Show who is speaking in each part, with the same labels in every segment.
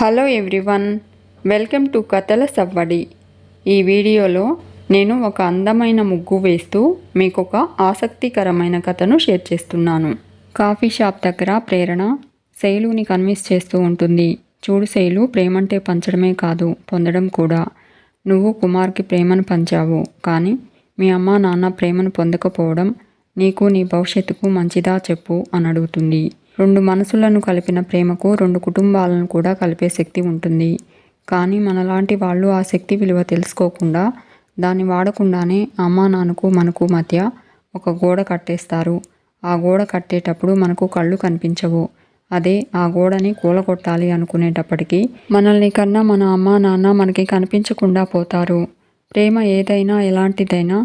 Speaker 1: Hello everyone welcome to కథల సవ్వడి. ఈ వీడియోలో నేను ఒక అందమైన ముగ్గు వేస్తూ మీకు ఒక ఆసక్తికరమైన కథను షేర్ చేస్తున్నాను. కాఫీ షాప్ దగ్గర ప్రేరణ శైలుని కన్విన్స్ చేస్తూ ఉంటుంది. చూడు శైలు ప్రేమంటే పంచడమే కాదు పొందడం కూడా. నువ్వు కుమార్కి ప్రేమను పంచావు కానీ మీ అమ్మ నాన్న ప్రేమను పొందకపోవడం నీకు నీ భవిష్యత్తుకు మంచిదా చెప్పు అని అడుగుతుంది. రెండు మనసులను కలిపిన ప్రేమకు రెండు కుటుంబాలను కూడా కలిపే శక్తి ఉంటుంది. కానీ మనలాంటి వాళ్ళు ఆ శక్తి విలువ తెలుసుకోకుండా దాన్ని వాడకుండానే అమ్మా నాన్నకు మనకు మధ్య ఒక గోడ కట్టేస్తారు. ఆ గోడ కట్టేటప్పుడు మనకు కళ్ళు కనిపించవు. అదే ఆ గోడని కూలగొట్టాలి అనుకునేటప్పటికీ మనల్ని కన్నా మన అమ్మా నాన్న మనకి కనిపించకుండా పోతారు. ప్రేమ ఏదైనా ఎలాంటిదైనా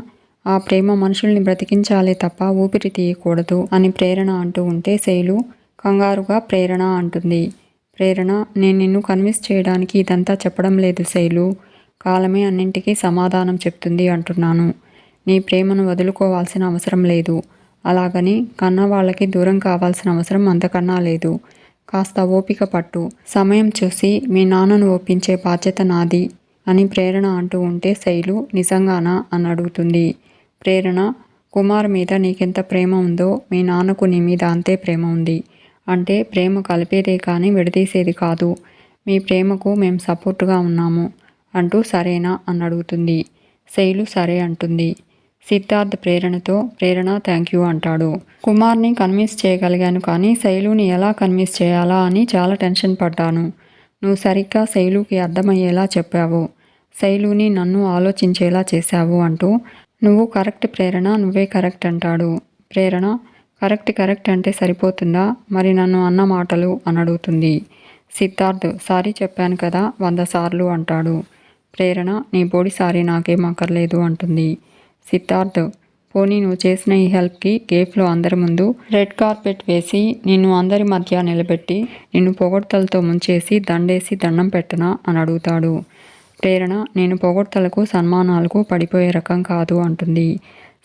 Speaker 1: ఆ ప్రేమ మనుషుల్ని బ్రతికించాలే తప్ప ఊపిరి తీయకూడదు అని ప్రేరణ అంటూ ఉంటే శైలు కంగారుగా ప్రేరణ అంటుంది. ప్రేరణ నేను నిన్ను కన్విన్స్ చేయడానికి ఇదంతా చెప్పడం లేదు శైలు. కాలమే అన్నింటికీ సమాధానం చెప్తుంది అంటున్నాను. నీ ప్రేమను వదులుకోవాల్సిన అవసరం లేదు. అలాగని కన్న వాళ్ళకి దూరం కావాల్సిన అవసరం అంతకన్నా లేదు. కాస్త ఓపిక పట్టు. సమయం చూసి మీ నాన్నను ఒప్పించే బాధ్యత నాది అని ప్రేరణ అంటూ ఉంటే శైలు నిజంగానా? అని అడుగుతుంది. ప్రేరణ. కుమార్ మీద నీకెంత ప్రేమ ఉందో మీ నాన్నకు నీ మీద అంతే ప్రేమ ఉంది. అంటే ప్రేమ కలిపేదే కానీ విడదీసేది కాదు. మీ ప్రేమకు మేము సపోర్టుగా ఉన్నాము. అంటూ సరేనా అని అడుగుతుంది. శైలు సరే అంటుంది. సిద్ధార్థ్ ప్రేరణతో ప్రేరణ థ్యాంక్ యూ అంటాడు. కుమార్ని కన్విన్స్ చేయగలిగాను కానీ శైలుని ఎలా కన్విన్స్ చేయాలా అని చాలా టెన్షన్ పడ్డాను. నువ్వు సరిగ్గా శైలుకి అర్థమయ్యేలా చెప్పావు. శైలుని నన్ను ఆలోచించేలా చేశావు అంటూ నువ్వు కరెక్ట్ ప్రేరణ నువ్వే కరెక్ట్ అంటాడు. ప్రేరణ కరెక్ట్ కరెక్ట్ అంటే సరిపోతుందా? మరి నన్ను అన్న మాటలు అని అడుగుతుంది. సిద్ధార్థ్ సారీ చెప్పాను కదా వంద సార్లు అంటాడు. ప్రేరణ నీ బోడి సారీ నాకేం అక్కర్లేదు అంటుంది. సిద్ధార్థ్ పోనీ నువ్వు చేసిన ఈ హెల్ప్కి గేఫ్లో అందరి ముందు రెడ్ కార్పెట్ వేసి నిన్ను అందరి మధ్య నిలబెట్టి నిన్ను పొగడ్తలతో ముంచేసి దండేసి దండం పెట్టనా అని అడుగుతాడు. ప్రేరణ నేను పొగడ్తలకు సన్మానాలకు పడిపోయే రకం కాదు అంటుంది.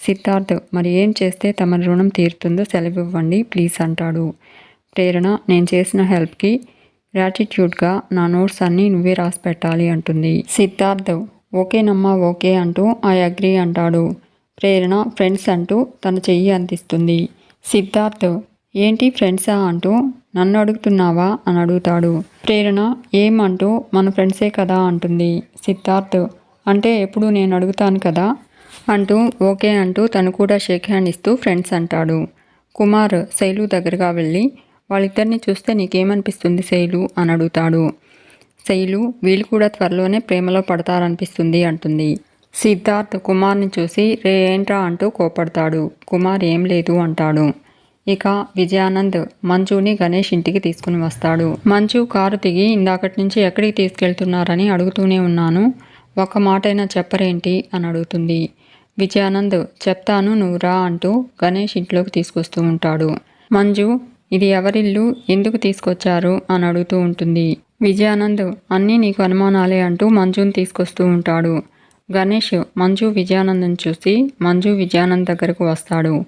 Speaker 1: సిద్ధార్థ్ మరి ఏం చేస్తే తమ రుణం తీరుతుందో సెలవివ్వండి ప్లీజ్ అంటాడు. ప్రేరణ నేను చేసిన హెల్ప్కి గ్రాటిట్యూడ్గా నా నోట్స్ అన్నీ నువ్వే రాసి పెట్టాలి అంటుంది. సిద్ధార్థ్ ఓకేనమ్మా ఓకే అంటూ ఐ అగ్రీ అంటాడు. ప్రేరణ ఫ్రెండ్స్ అంటూ తన చెయ్యి అందిస్తుంది. సిద్ధార్థ్ ఏంటి ఫ్రెండ్సా అంటూ నన్ను అడుగుతున్నావా? అని అడుగుతాడు. ప్రేరణ ఏమంటూ మన ఫ్రెండ్సే కదా అంటుంది సిద్ధార్థ్. అంటే ఎప్పుడు నేను అడుగుతాను కదా? అంటూ ఓకే అంటూ తను కూడా షేక్ హ్యాండ్ ఇస్తూ ఫ్రెండ్స్ అంటాడు. కుమార్ శైలు దగ్గరగా వెళ్ళి వాళ్ళిద్దరిని చూస్తే నీకేమనిపిస్తుంది శైలు? అని అడుగుతాడు. శైలు వీళ్ళు కూడా త్వరలోనే ప్రేమలో పడతారనిపిస్తుంది అంటుంది. సిద్ధార్థ్ కుమార్ని చూసి రే ఏంట్రా అంటూ కోపడతాడు. కుమార్ ఏం లేదు అంటాడు. ఇక విజయానంద్ మంజుని గణేష్ ఇంటికి తీసుకుని వస్తాడు. మంజు కారు దిగి ఇందాకటి నుంచి ఎక్కడికి తీసుకెళ్తున్నారని అడుగుతూనే ఉన్నాను. ఒక మాటైనా చెప్పరేంటి? అని అడుగుతుంది. విజయానంద్ చెప్తాను నువ్వు రా అంటూ గణేష్ ఇంట్లోకి తీసుకొస్తూ ఉంటాడు. మంజు ఇది ఎవరిల్లు? ఎందుకు తీసుకొచ్చారు? అని అడుగుతూ ఉంటుంది. విజయానంద్ అన్నీ నీకు అనుమానాలే అంటూ మంజుని తీసుకొస్తూ ఉంటాడు. గణేష్ మంజు విజయానందం చూసి మంజు విజయానంద్ దగ్గరకు వస్తాడు.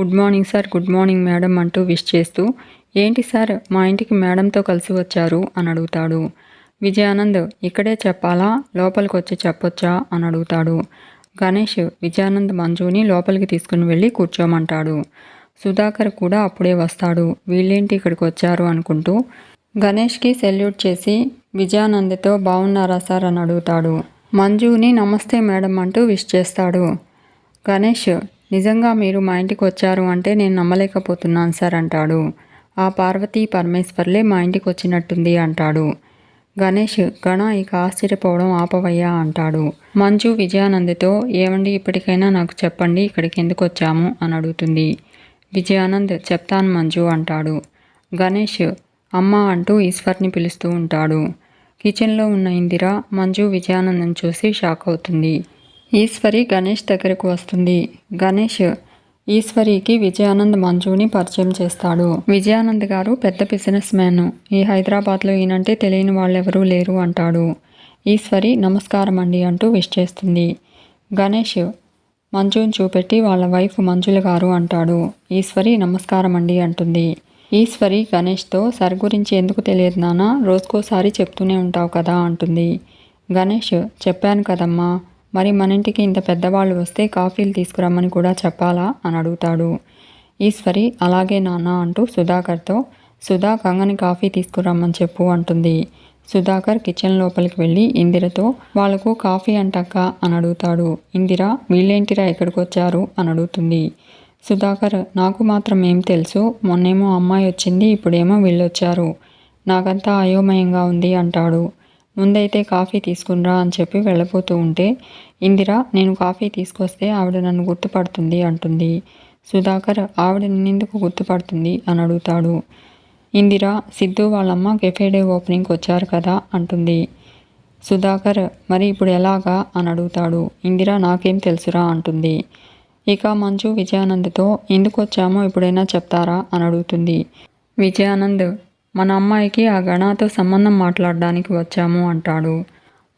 Speaker 1: Good morning sir good morning madam అంటూ విష్ చేస్తూ ఏంటి సార్ మా ఇంటికి మేడంతో కలిసి వచ్చారు? అని అడుగుతాడు. విజయానంద్ ఇక్కడే చెప్పాలా? లోపలికి వచ్చి చెప్పొచ్చా? అని అడుగుతాడు. గణేష్ విజయానంద్ మంజుని లోపలికి తీసుకుని వెళ్ళి కూర్చోమంటాడు. సుధాకర్ కూడా అప్పుడే వస్తాడు. వీళ్ళేంటి ఇక్కడికి వచ్చారు? అనుకుంటూ గణేష్కి సెల్యూట్ చేసి విజయానంద్తో బాగున్నారా సార్? అని అడుగుతాడు. మంజుని నమస్తే మేడం అంటూ విష్ చేస్తాడు. గణేష్ నిజంగా మీరు మా ఇంటికి వచ్చారు అంటే నేను నమ్మలేకపోతున్నాను సార్ అంటాడు. ఆ పార్వతీ పరమేశ్వర్లే మా ఇంటికి వచ్చినట్టుంది అంటాడు. గణేష్ గణ ఇక ఆశ్చర్యపోవడం ఆపవయ్యా అంటాడు. మంజు విజయానంద్తో ఏమండి ఇప్పటికైనా నాకు చెప్పండి ఇక్కడికి ఎందుకు వచ్చాము అని అడుగుతుంది. విజయానంద్ చెప్తాను మంజు అంటాడు. గణేష్ అమ్మ అంటూ ఈశ్వర్ని పిలుస్తూ ఉంటాడు. కిచెన్లో ఉన్న ఇందిర మంజు విజయానందం చూసి షాక్ అవుతుంది. ఈశ్వరి గణేష్ దగ్గరకు వస్తుంది. గణేష్ ఈశ్వరికి విజయానంద్ మంజుని పరిచయం చేస్తాడు. విజయానంద్ గారు పెద్ద బిజినెస్ మ్యాన్. ఈ హైదరాబాద్లో ఈయనంటే తెలియని వాళ్ళెవరూ లేరు అంటాడు. ఈశ్వరి నమస్కారం అండి అంటూ విష్ చేస్తుంది. గణేష్ మంజుని చూపెట్టి వాళ్ళ వైఫ్ మంజుల గారు అంటాడు. ఈశ్వరి నమస్కారం అండి అంటుంది. ఈశ్వరి గణేష్తో సర్ గురించి ఎందుకు తెలియదు నాన్న? రోజుకోసారి చెప్తూనే ఉంటావు కదా అంటుంది. గణేష్ చెప్పాను కదమ్మా. మరి మన ఇంటికి ఇంత పెద్దవాళ్ళు వస్తే కాఫీలు తీసుకురమ్మని కూడా చెప్పాలా? అని అడుగుతాడు. ఈశ్వరి అలాగే నాన్న అంటూ సుధాకర్తో సుధా గంగని కాఫీ తీసుకురమ్మని చెప్పు అంటుంది. సుధాకర్ కిచెన్ లోపలికి వెళ్ళి ఇందిరతో వాళ్ళకు కాఫీ అంటక్క అని అడుగుతాడు. ఇందిర వీళ్ళేంటిరా ఎక్కడికి వచ్చారు అని అడుగుతుంది. సుధాకర్ నాకు మాత్రం ఏం తెలుసు. మొన్నేమో అమ్మాయి వచ్చింది ఇప్పుడేమో వీళ్ళొచ్చారు. నాకంతా అయోమయంగా ఉంది అంటాడు. ముందైతే కాఫీ తీసుకునిరా అని చెప్పి వెళ్ళిపోతూ ఉంటే ఇందిర నేను కాఫీ తీసుకొస్తే ఆవిడ నన్ను గుర్తుపడుతుంది అంటుంది. సుధాకర్ ఆవిడ నిన్నెందుకు గుర్తుపడుతుంది? అని అడుగుతాడు. ఇందిర సిద్ధు వాళ్ళమ్మ కెఫేడే ఓపెనింగ్కి వచ్చారు కదా? అంటుంది. సుధాకర్ మరి ఇప్పుడు ఎలాగా? అని అడుగుతాడు. ఇందిర నాకేం తెలుసురా? అంటుంది. ఇక మంచు విజయానంద్తో ఎందుకు వచ్చామో ఎప్పుడైనా చెప్తారా? అని అడుగుతుంది. విజయానంద్ మన అమ్మాయికి ఆ గణాతో సంబంధం మాట్లాడడానికి వచ్చాము అంటాడు.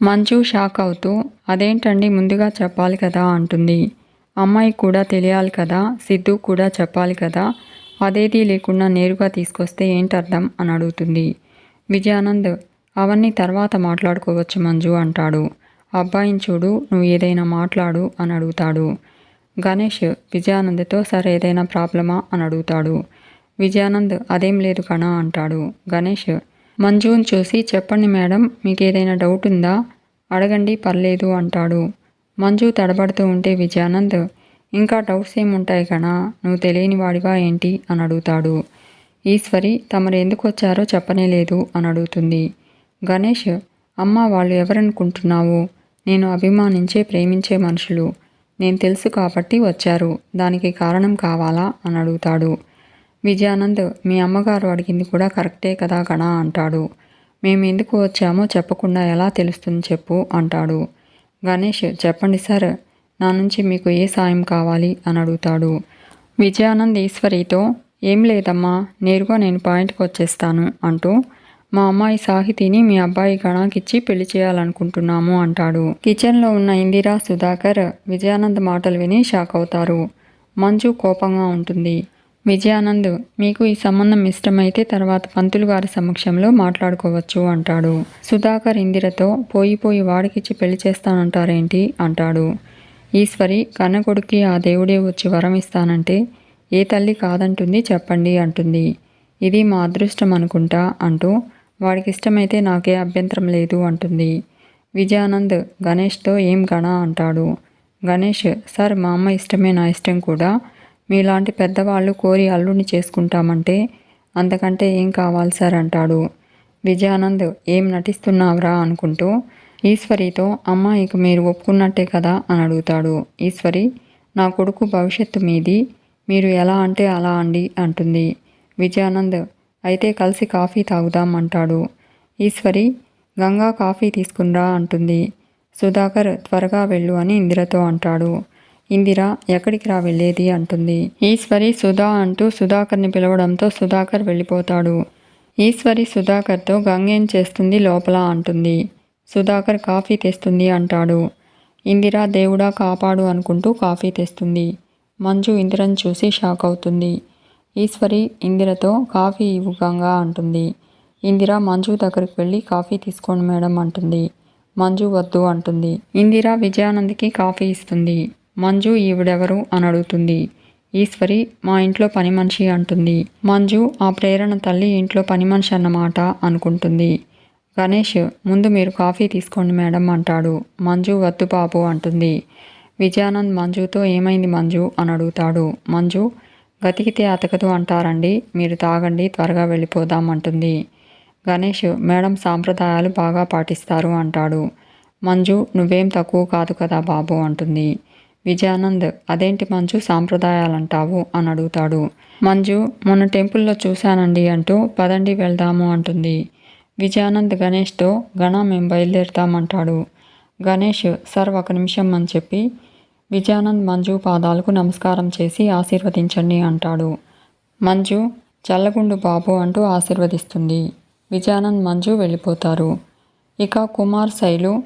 Speaker 1: మంజు షాక్ అవుతూ అదేంటండి ముందుగా చెప్పాలి కదా అంటుంది. అమ్మాయి కూడా తెలియాలి కదా సిద్ధు కూడా చెప్పాలి కదా అదేదీ లేకుండా నేరుగా తీసుకొస్తే ఏంటర్థం అని అడుగుతుంది. విజయానంద్ అవన్నీ తర్వాత మాట్లాడుకోవచ్చు మంజు అంటాడు. అబ్బాయిని చూడు నువ్వు ఏదైనా మాట్లాడు అని అడుగుతాడు. గణేష్ విజయానంద్తో సరే ఏదైనా ప్రాబ్లమా అని అడుగుతాడు. విజయానంద్ అదేం లేదు కణా అంటాడు గణేష్. మంజుని చూసి చెప్పండి మేడం మీకు ఏదైనా డౌట్ ఉందా? అడగండి పర్లేదు అంటాడు. మంజు తడబడుతూ ఉంటే విజయానంద్ ఇంకా డౌట్స్ ఏముంటాయి కణా నువ్వు తెలియని వాడివా ఏంటి? అని అడుగుతాడు. ఈశ్వరి తమరు ఎందుకు వచ్చారో చెప్పనే లేదు అని అడుగుతుంది. గణేష్ అమ్మ వాళ్ళు ఎవరనుకుంటున్నావు? నేను అభిమానించే ప్రేమించే మనుషులు. నేను తెలుసు కాబట్టి వచ్చారు. దానికి కారణం కావాలా? అని అడుగుతాడు. విజయానంద్ మీ అమ్మగారు అడిగింది కూడా కరెక్టే కదా గణ అంటాడు. మేము ఎందుకు వచ్చామో చెప్పకుండా ఎలా తెలుస్తుంది చెప్పు అంటాడు. గణేష్ చెప్పండి సార్ నా నుంచి మీకు ఏ సాయం కావాలి అని అడుగుతాడు. విజయానంద్ ఈశ్వరితో ఏం లేదమ్మా నేరుగా నేను పాయింట్కి వచ్చేస్తాను అంటూ మా అమ్మాయి సాహితీని మీ అబ్బాయి గణాకిచ్చి పెళ్ళి చేయాలనుకుంటున్నాము అంటాడు. కిచెన్లో ఉన్న ఇందిరా సుధాకర్ విజయానంద్ మాటలు విని షాక్ అవుతారు. మంజు కోపంగా ఉంటుంది. విజయానంద్ మీకు ఈ సంబంధం ఇష్టమైతే తర్వాత పంతులు గారి సమక్షంలో మాట్లాడుకోవచ్చు అంటాడు. సుధాకర్ ఇందిరతో పోయి పోయి వాడికిచ్చి పెళ్ళి చేస్తానంటారేంటి? అంటాడు. ఈశ్వరి కన్నకొడుకి ఆ దేవుడే వచ్చి వరం ఇస్తానంటే ఏ తల్లి కాదంటుంది చెప్పండి అంటుంది. ఇది మా అదృష్టం అనుకుంటా అంటూ వాడికి ఇష్టమైతే నాకే అభ్యంతరం లేదు అంటుంది. విజయానంద్ గణేష్తో ఏం గణ? అంటాడు. గణేష్ సార్ మా అమ్మ ఇష్టమే నా ఇష్టం కూడా మీలాంటి పెద్దవాళ్ళు కోరి అల్లుని చేసుకుంటామంటే అంతకంటే ఏం కావాలి సార్ అంటాడు. విజయానంద్ ఏం నటిస్తున్నావురా అనుకుంటూ ఈశ్వరితో అమ్మ ఇక మీరు ఒప్పుకున్నట్టే కదా అని అడుగుతాడు. ఈశ్వరి నా కొడుకు భవిష్యత్తు మీది మీరు ఎలా అంటే అలా అండి అంటుంది. విజయానంద్ అయితే కలిసి కాఫీ తాగుదాం అంటాడు. ఈశ్వరి గంగా కాఫీ తీసుకునిరా అంటుంది. సుధాకర్ త్వరగా వెళ్ళు అని ఇందిరతో అంటాడు. ఇందిర ఎక్కడికి రా వెళ్ళేది? అంటుంది. ఈశ్వరి సుధా అంటూ సుధాకర్ని పిలవడంతో సుధాకర్ వెళ్ళిపోతాడు. ఈశ్వరి సుధాకర్తో గంగేం చేస్తుంది లోపల? అంటుంది. సుధాకర్ కాఫీ తెస్తుంది అంటాడు. ఇందిరా దేవుడా కాపాడు అనుకుంటూ కాఫీ తెస్తుంది. మంజు ఇందిరను చూసి షాక్ అవుతుంది. ఈశ్వరి ఇందిరతో కాఫీ ఇవ్వు గంగా అంటుంది. ఇందిర మంజు దగ్గరికి వెళ్ళి కాఫీ తీసుకోండి మేడం అంటుంది. మంజు వద్దు అంటుంది. ఇందిర విజయానంద్కి కాఫీ ఇస్తుంది. మంజు ఈవిడెవరు అని అడుగుతుంది. ఈశ్వరి మా ఇంట్లో పని మనిషి అంటుంది. మంజు ఆ ప్రేరణ తల్లి ఇంట్లో పని మనిషి అన్నమాట అనుకుంటుంది. గణేష్ ముందు మీరు కాఫీ తీసుకోండి మేడం అంటాడు. మంజు వద్దు బాబు అంటుంది. విజయానంద్ మంజుతో ఏమైంది మంజు అని అడుగుతాడు. మంజు గతికితే అతకదు అంటారండి మీరు తాగండి త్వరగా వెళ్ళిపోదాం అంటుంది. గణేష్ మేడం సాంప్రదాయాలు బాగా పాటిస్తారు అంటాడు. మంజు నువ్వేం తక్కువ కాదు కదా బాబు అంటుంది. విజయానంద్ అదేంటి మంజు సాంప్రదాయాలంటావు? అని అడుగుతాడు. మంజు మొన్న టెంపుల్లో చూశానండి అంటూ పదండి వెళ్దాము అంటుంది. విజయానంద్ గణేష్తో గణ మేము బయలుదేరుతామంటాడు. గణేష్ సార్ ఒక నిమిషం అని చెప్పి విజయానంద్ మంజు పాదాలకు నమస్కారం చేసి ఆశీర్వదించండి అంటాడు. మంజు చల్లగుండు బాబు అంటూ ఆశీర్వదిస్తుంది. విజయానంద్ మంజు వెళ్ళిపోతారు. ఇక కుమార్ శైలు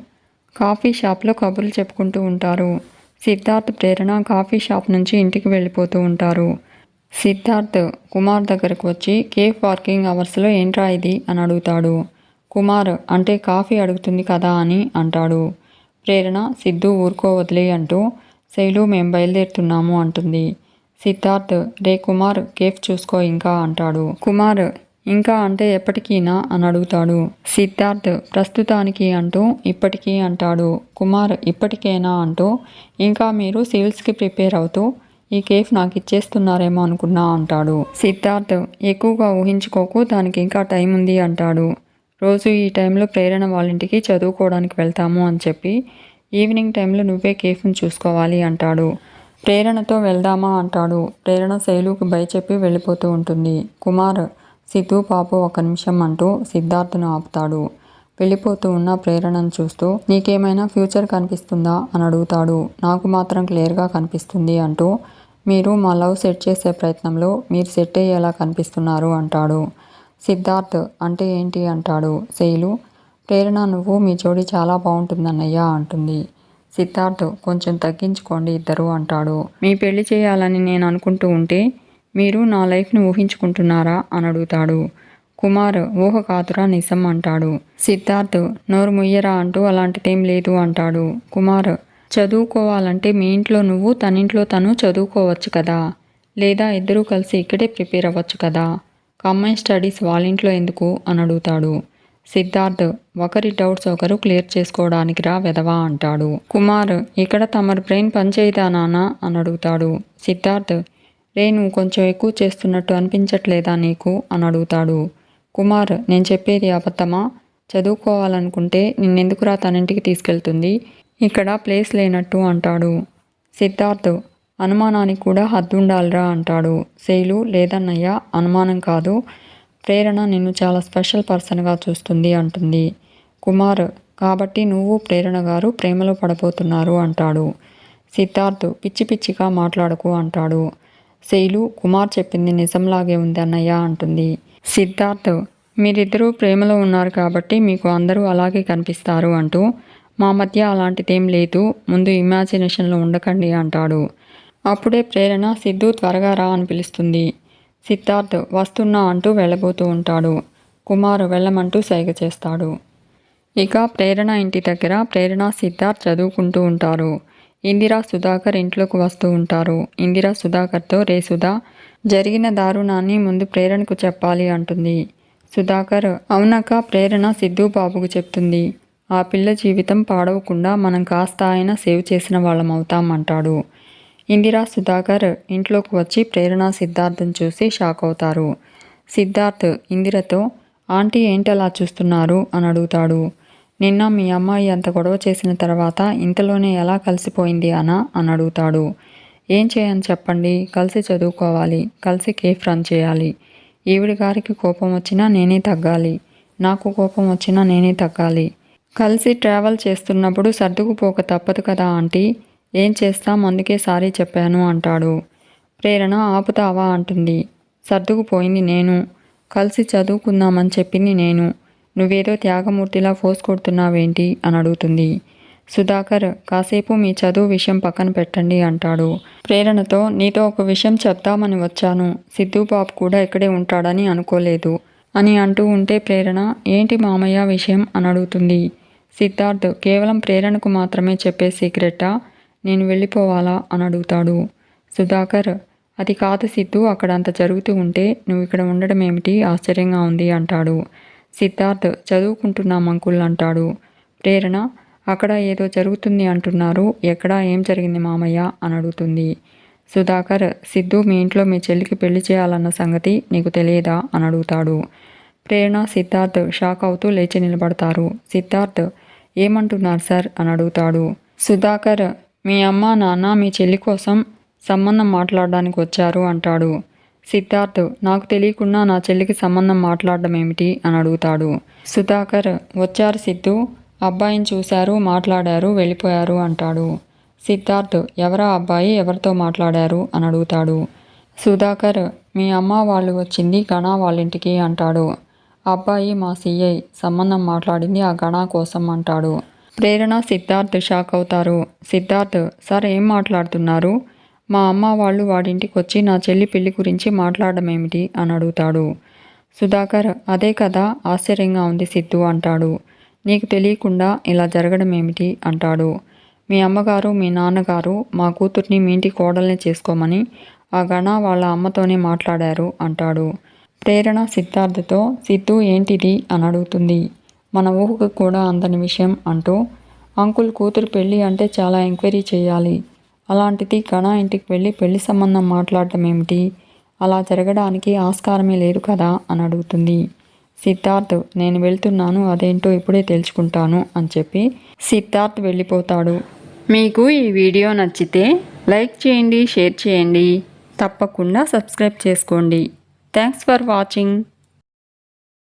Speaker 1: కాఫీ షాప్లో కబుర్లు చెప్పుకుంటూ ఉంటారు. సిద్ధార్థ్ ప్రేరణ కాఫీ షాప్ నుంచి ఇంటికి వెళ్ళిపోతూ ఉంటారు. సిద్ధార్థ్ కుమార్ దగ్గరకు వచ్చి కేఫ్ వర్కింగ్ అవర్స్లో ఏంట్రా ఇది? అని అడుగుతాడు. కుమార్ అంటే కాఫీ అడుగుతుంది కదా అని అంటాడు. ప్రేరణ సిద్ధు ఊరుకో వదిలే అంటూ శైలు మేం బయలుదేరుతున్నాము అంటుంది. సిద్ధార్థ్ రే కుమార్ కేఫ్ చూసుకో ఇంకా అంటాడు. కుమార్ ఇంకా అంటే ఎప్పటికీనా అని అడుగుతాడు. సిద్ధార్థ్ ప్రస్తుతానికి అంటూ ఇప్పటికీ అంటాడు. కుమార్ ఇప్పటికేనా అంటూ ఇంకా మీరు సివిల్స్కి ప్రిపేర్ అవుతూ ఈ కేఫ్ నాకు ఇచ్చేస్తున్నారేమో అనుకున్నా అంటాడు. సిద్ధార్థ్ ఎక్కువగా ఊహించుకోకు దానికి ఇంకా టైం ఉంది అంటాడు. రోజు ఈ టైంలో ప్రేరణ వాళ్ళ ఇంటికి చదువుకోవడానికి వెళ్తాము అని చెప్పి ఈవినింగ్ టైంలో నువ్వే కేఫ్ని చూసుకోవాలి అంటాడు. ప్రేరణతో వెళ్దామా అంటాడు. ప్రేరణ శైలుకు భయచెప్పి వెళ్ళిపోతూ ఉంటుంది. కుమార్ సిద్ధు పాపు ఒక నిమిషం అంటూ సిద్ధార్థను ఆపుతాడు. వెళ్ళిపోతూ ఉన్న ప్రేరణను చూస్తూ నీకేమైనా ఫ్యూచర్ కనిపిస్తుందా? అని అడుగుతాడు. నాకు మాత్రం క్లియర్గా కనిపిస్తుంది అంటూ మీరు మా లవ్ సెట్ చేసే ప్రయత్నంలో మీరు సెట్ అయ్యేలా కనిపిస్తున్నారు అంటాడు. సిద్ధార్థ్ అంటే ఏంటి? అంటాడు. శైలు ప్రేరణ నువ్వు మీ జోడి చాలా బాగుంటుందన్నయ్యా అంటుంది. సిద్ధార్థ్ కొంచెం తగ్గించుకోండి ఇద్దరు అంటాడు. మీ పెళ్ళి చేయాలని నేను అనుకుంటూ ఉంటే మీరు నా లైఫ్ని ఊహించుకుంటున్నారా? అని అడుగుతాడు. కుమార్ ఊహ కాతురా నిజం అంటాడు. సిద్ధార్థ్ నోరు ముయ్యరా అంటూ అలాంటిదేం లేదు అంటాడు. కుమార్ చదువుకోవాలంటే మీ ఇంట్లో నువ్వు తనింట్లో తను చదువుకోవచ్చు కదా? లేదా ఇద్దరూ కలిసి ఇక్కడే ప్రిపేర్ అవ్వచ్చు కదా? కమ్మాయి స్టడీస్ వాళ్ళ ఇంట్లో ఎందుకు అని అడుగుతాడు. సిద్ధార్థ్ ఒకరి డౌట్స్ ఒకరు క్లియర్ చేసుకోవడానికి రా వెదవా అంటాడు. కుమార్ ఇక్కడ తమరు బ్రెయిన్ పనిచేయదా నానా అని అడుగుతాడు. సిద్ధార్థ్ రే నువ్వు కొంచెం ఎక్కువ చేస్తున్నట్టు అనిపించట్లేదా నీకు? అని అడుగుతాడు. కుమార్ నేను చెప్పేది అబద్ధమా? చదువుకోవాలనుకుంటే నిన్నెందుకురా తనింటికి తీసుకెళ్తుంది? ఇక్కడ ప్లేస్ లేనట్టు అంటాడు. సిద్ధార్థ్ అనుమానానికి కూడా హద్దుండాలిరా అంటాడు. శైలు లేదన్నయ్య అనుమానం కాదు. ప్రేరణ నిన్ను చాలా స్పెషల్ పర్సన్గా చూస్తుంది అంటుంది. కుమార్ కాబట్టి నువ్వు ప్రేరణ గారు ప్రేమలో పడబోతున్నారు అంటాడు. సిద్ధార్థ్ పిచ్చి పిచ్చిగా మాట్లాడకు అంటాడు. శైలు కుమార్ చెప్పింది నిజంలాగే ఉంది అన్నయ్య అంటుంది. సిద్ధార్థ్ మీరిద్దరూ ప్రేమలో ఉన్నారు కాబట్టి మీకు అందరూ అలాగే కనిపిస్తారు అంటూ మా మధ్య అలాంటిదేం లేదు ముందు ఇమాజినేషన్లో ఉండకండి అంటాడు. అప్పుడే ప్రేరణ సిద్ధు త్వరగా రా అని పిలుస్తుంది. సిద్ధార్థ్ వస్తున్నా అంటూ వెళ్ళబోతూ ఉంటాడు. కుమార్ వెళ్ళమంటూ సైగ చేస్తాడు. ఇక ప్రేరణ ఇంటి దగ్గర ప్రేరణ సిద్ధార్థ్ చదువుకుంటూ ఉంటారు. ఇందిరా సుధాకర్ ఇంట్లోకి వస్తూ ఉంటారు. ఇందిరా సుధాకర్తో రే సుధా జరిగిన దారుణాన్ని ముందు ప్రేరణకు చెప్పాలి అంటుంది. సుధాకర్ అవునక్క ప్రేరణ సిద్ధు బాబుకు చెప్తుంది. ఆ పిల్ల జీవితం పాడవకుండా మనం కాస్త ఆయన సేవ్ చేసిన వాళ్ళం అవుతామంటాడు ఇందిరా సుధాకర్ ఇంట్లోకి వచ్చి ప్రేరణ సిద్ధార్థం చూసి షాక్ అవుతారు. సిద్ధార్థ్ ఇందిరతో ఆంటీ ఏంటలా చూస్తున్నారు? అని అడుగుతాడు. నిన్న మీ అమ్మాయి అంత గొడవ చేసిన తర్వాత ఇంతలోనే ఎలా కలిసిపోయింది అనా? అని అడుగుతాడు. ఏం చేయని చెప్పండి. కలిసి చదువుకోవాలి. కలిసి కేఫ్ రన్ చేయాలి. ఈవిడి గారికి కోపం వచ్చినా నేనే తగ్గాలి. నాకు కోపం వచ్చినా నేనే తగ్గాలి. కలిసి ట్రావెల్ చేస్తున్నప్పుడు సర్దుకుపోక తప్పదు కదా ఆంటీ. ఏం చేస్తాం? అందుకే సారీ చెప్పాను అంటాడు. ప్రేరణ ఆపుతావా? అంటుంది. సర్దుకుపోయింది నేను. కలిసి చదువుకుందామని చెప్పింది నేను. నువ్వేదో త్యాగమూర్తిలా ఫోర్స్ కొడుతున్నావేంటి? అని అడుగుతుంది. సుధాకర్ కాసేపు మీ చదువు విషయం పక్కన పెట్టండి అంటాడు. ప్రేరణతో నీతో ఒక విషయం చెప్దామని వచ్చాను. సిద్ధుబాబు కూడా ఇక్కడే ఉంటాడని అనుకోలేదు. అని అంటూ ఉంటే ప్రేరణ ఏంటి మామయ్య విషయం? అని అడుగుతుంది. సిద్ధార్థ్ కేవలం ప్రేరణకు మాత్రమే చెప్పే సీక్రెటా? నేను వెళ్ళిపోవాలా? అని అడుగుతాడు. సుధాకర్ అది కాదు సిద్ధు అక్కడ అంత జరుగుతూ ఉంటే నువ్వు ఇక్కడ ఉండడం ఏమిటి ఆశ్చర్యంగా ఉంది అంటాడు. సిద్ధార్థ్ చదువుకుంటున్నాం అంకుల్ అంటాడు. ప్రేరణ అక్కడ ఏదో జరుగుతుంది అంటున్నారు. ఎక్కడ ఏం జరిగింది మామయ్య? అని అడుగుతుంది. సుధాకర్ సిద్ధు మీ ఇంట్లో మీ చెల్లికి పెళ్ళి చేయాలన్న సంగతి నీకు తెలియదా? అని అడుగుతాడు. ప్రేరణ సిద్ధార్థ్ షాక్ అవుతూ లేచి నిలబడతారు. సిద్ధార్థ్ ఏమంటున్నారు సార్? అని అడుగుతాడు. సుధాకర్ మీ అమ్మ నాన్న మీ చెల్లి కోసం సంబంధం మాట్లాడడానికి వచ్చారు అంటాడు. సిద్ధార్థ్ నాకు తెలియకుండా నా చెల్లికి సంబంధం మాట్లాడడం ఏమిటి? అని అడుగుతాడు. సుధాకర్ వచ్చారు సిద్ధు. అబ్బాయిని చూశారు మాట్లాడారు వెళ్ళిపోయారు అంటాడు. సిద్ధార్థ్ ఎవరా అబ్బాయి? ఎవరితో మాట్లాడారు? అని అడుగుతాడు. సుధాకర్ మీ అమ్మ వాళ్ళు వచ్చింది గణా వాళ్ళ ఇంటికి అంటాడు. అబ్బాయి మా సిఐ సంబంధం మాట్లాడింది ఆ గణా కోసం అంటాడు. ప్రేరణ సిద్ధార్థ్ షాక్ అవుతారు. సిద్ధార్థ్ సార్ ఏం మాట్లాడుతున్నారు? మా అమ్మ వాళ్ళు వాడింటికి వచ్చి నా చెల్లి పెళ్ళి గురించి మాట్లాడమేమిటి? అని అడుగుతాడు. సుధాకర్ అదే కదా ఆశ్చర్యంగా ఉంది సిద్ధు అంటాడు. నీకు తెలియకుండా ఇలా జరగడం ఏమిటి అంటాడు. మీ అమ్మగారు మీ నాన్నగారు మా కూతుర్ని మీ ఇంటి కోడల్ని చేసుకోమని ఆ గణ వాళ్ళ అమ్మతోనే మాట్లాడారు అంటాడు. ప్రేరణ సిద్ధార్థతో సిద్ధు ఏంటిది అని అడుగుతుంది. మన ఊహకు కూడా అందని విషయం అంటూ అంకుల్ కూతురు పెళ్ళి అంటే చాలా ఎంక్వైరీ చేయాలి. అలాంటిది కణ ఇంటికి వెళ్ళి పెళ్ళి సంబంధం మాట్లాడటం ఏమిటి? అలా జరగడానికి ఆస్కారమే లేదు కదా? అని అడుగుతుంది. సిద్ధార్థ్ నేను వెళ్తున్నాను అదేంటో ఇప్పుడే తెలుసుకుంటాను అని చెప్పి సిద్ధార్థ్ వెళ్ళిపోతాడు. మీకు ఈ వీడియో నచ్చితే లైక్ చేయండి షేర్ చేయండి. తప్పకుండా సబ్స్క్రైబ్ చేసుకోండి. Thanks for watching.